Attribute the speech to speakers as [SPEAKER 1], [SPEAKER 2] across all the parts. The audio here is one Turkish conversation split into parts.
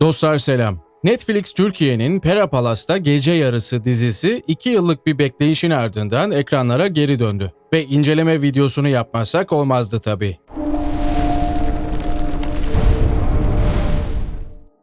[SPEAKER 1] Dostlar selam. Netflix Türkiye'nin Pera Palas'ta Gece Yarısı dizisi 2 yıllık bir bekleyişin ardından ekranlara geri döndü. Ve inceleme videosunu yapmazsak olmazdı tabii.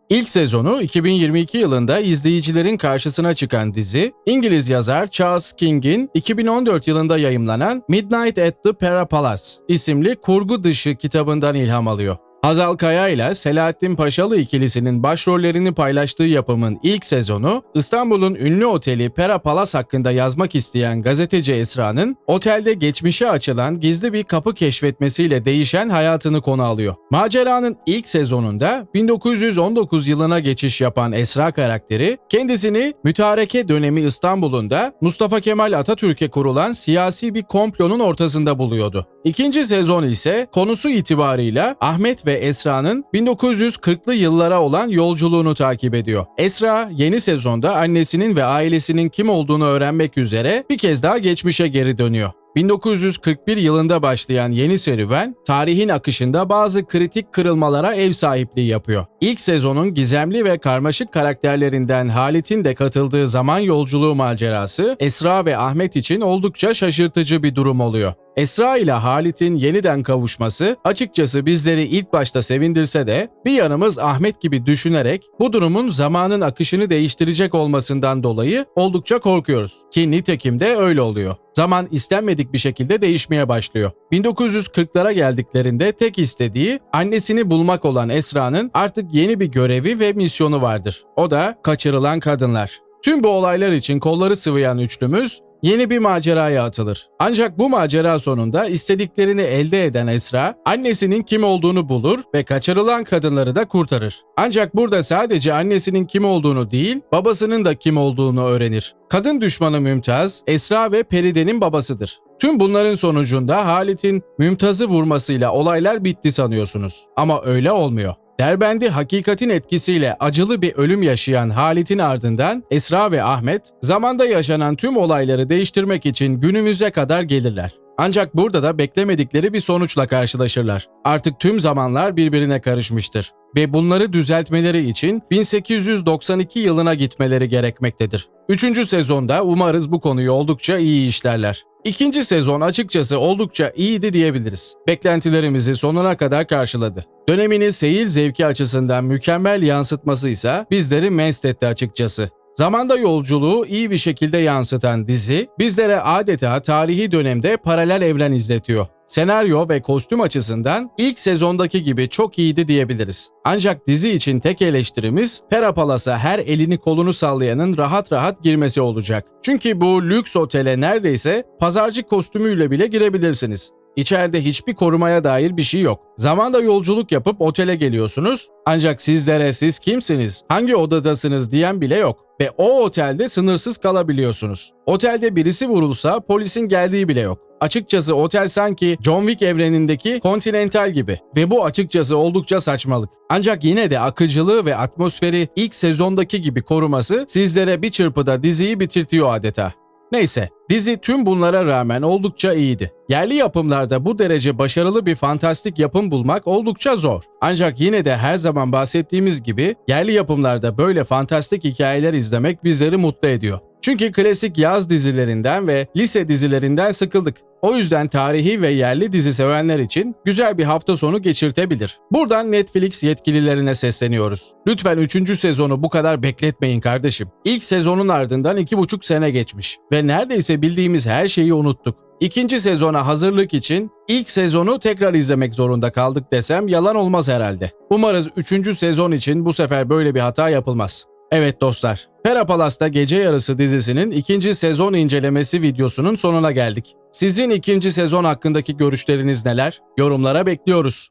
[SPEAKER 1] İlk sezonu 2022 yılında izleyicilerin karşısına çıkan dizi, İngiliz yazar Charles King'in 2014 yılında yayımlanan Midnight at the Pera Palace isimli kurgu dışı kitabından ilham alıyor. Hazal Kaya ile Selahattin Paşalı ikilisinin başrollerini paylaştığı yapımın ilk sezonu, İstanbul'un ünlü oteli Pera Palace hakkında yazmak isteyen gazeteci Esra'nın, otelde geçmişe açılan gizli bir kapı keşfetmesiyle değişen hayatını konu alıyor. Maceranın ilk sezonunda 1919 yılına geçiş yapan Esra karakteri, kendisini mütareke dönemi İstanbul'unda Mustafa Kemal Atatürk'e kurulan siyasi bir komplonun ortasında buluyordu. İkinci sezon ise konusu itibarıyla Ahmet ve Esra'nın 1940'lı yıllara olan yolculuğunu takip ediyor. Esra yeni sezonda annesinin ve ailesinin kim olduğunu öğrenmek üzere bir kez daha geçmişe geri dönüyor. 1941 yılında başlayan yeni serüven, tarihin akışında bazı kritik kırılmalara ev sahipliği yapıyor. İlk sezonun gizemli ve karmaşık karakterlerinden Halit'in de katıldığı zaman yolculuğu macerası, Esra ve Ahmet için oldukça şaşırtıcı bir durum oluyor. Esra ile Halit'in yeniden kavuşması açıkçası bizleri ilk başta sevindirse de bir yanımız Ahmet gibi düşünerek bu durumun zamanın akışını değiştirecek olmasından dolayı oldukça korkuyoruz. Ki nitekim de öyle oluyor. Zaman istenmedik bir şekilde değişmeye başlıyor. 1940'lara geldiklerinde tek istediği annesini bulmak olan Esra'nın artık yeni bir görevi ve misyonu vardır. O da kaçırılan kadınlar. Tüm bu olaylar için kolları sıvayan üçlümüz yeni bir maceraya atılır. Ancak bu macera sonunda istediklerini elde eden Esra, annesinin kim olduğunu bulur ve kaçırılan kadınları da kurtarır. Ancak burada sadece annesinin kim olduğunu değil, babasının da kim olduğunu öğrenir. Kadın düşmanı Mümtaz, Esra ve Peride'nin babasıdır. Tüm bunların sonucunda Halit'in Mümtaz'ı vurmasıyla olaylar bitti sanıyorsunuz. Ama öyle olmuyor. Derbendi hakikatin etkisiyle acılı bir ölüm yaşayan Halit'in ardından Esra ve Ahmet zamanda yaşanan tüm olayları değiştirmek için günümüze kadar gelirler. Ancak burada da beklemedikleri bir sonuçla karşılaşırlar. Artık tüm zamanlar birbirine karışmıştır ve bunları düzeltmeleri için 1892 yılına gitmeleri gerekmektedir. Üçüncü sezonda umarız bu konuyu oldukça iyi işlerler. İkinci sezon açıkçası oldukça iyiydi diyebiliriz. Beklentilerimizi sonuna kadar karşıladı. Dönemini seyir zevki açısından mükemmel yansıtması ise bizleri mest etti açıkçası. Zamanda yolculuğu iyi bir şekilde yansıtan dizi bizlere adeta tarihi dönemde paralel evren izletiyor. Senaryo ve kostüm açısından ilk sezondaki gibi çok iyiydi diyebiliriz. Ancak dizi için tek eleştirimiz Pera Palas'a her elini kolunu sallayanın rahat rahat girmesi olacak. Çünkü bu lüks otele neredeyse pazarcı kostümüyle bile girebilirsiniz. İçeride hiçbir korumaya dair bir şey yok. Zamanda yolculuk yapıp otele geliyorsunuz ancak sizlere siz kimsiniz, hangi odadasınız diyen bile yok. Ve o otelde sınırsız kalabiliyorsunuz. Otelde birisi vurulsa polisin geldiği bile yok. Açıkçası otel sanki John Wick evrenindeki Continental gibi ve bu açıkçası oldukça saçmalık. Ancak yine de akıcılığı ve atmosferi ilk sezondaki gibi koruması sizlere bir çırpıda diziyi bitirtiyor adeta. Neyse, dizi tüm bunlara rağmen oldukça iyiydi. Yerli yapımlarda bu derece başarılı bir fantastik yapım bulmak oldukça zor. Ancak yine de her zaman bahsettiğimiz gibi yerli yapımlarda böyle fantastik hikayeler izlemek bizleri mutlu ediyor. Çünkü klasik yaz dizilerinden ve lise dizilerinden sıkıldık. O yüzden tarihi ve yerli dizi sevenler için güzel bir hafta sonu geçirtebilir. Buradan Netflix yetkililerine sesleniyoruz. Lütfen 3. sezonu bu kadar bekletmeyin kardeşim. İlk sezonun ardından 2,5 sene geçmiş ve neredeyse bildiğimiz her şeyi unuttuk. İkinci sezona hazırlık için ilk sezonu tekrar izlemek zorunda kaldık desem yalan olmaz herhalde. Umarız 3. sezon için bu sefer böyle bir hata yapılmaz. Evet dostlar, Pera Palas'ta Gece Yarısı dizisinin ikinci sezon incelemesi videosunun sonuna geldik. Sizin ikinci sezon hakkındaki görüşleriniz neler? Yorumlara bekliyoruz.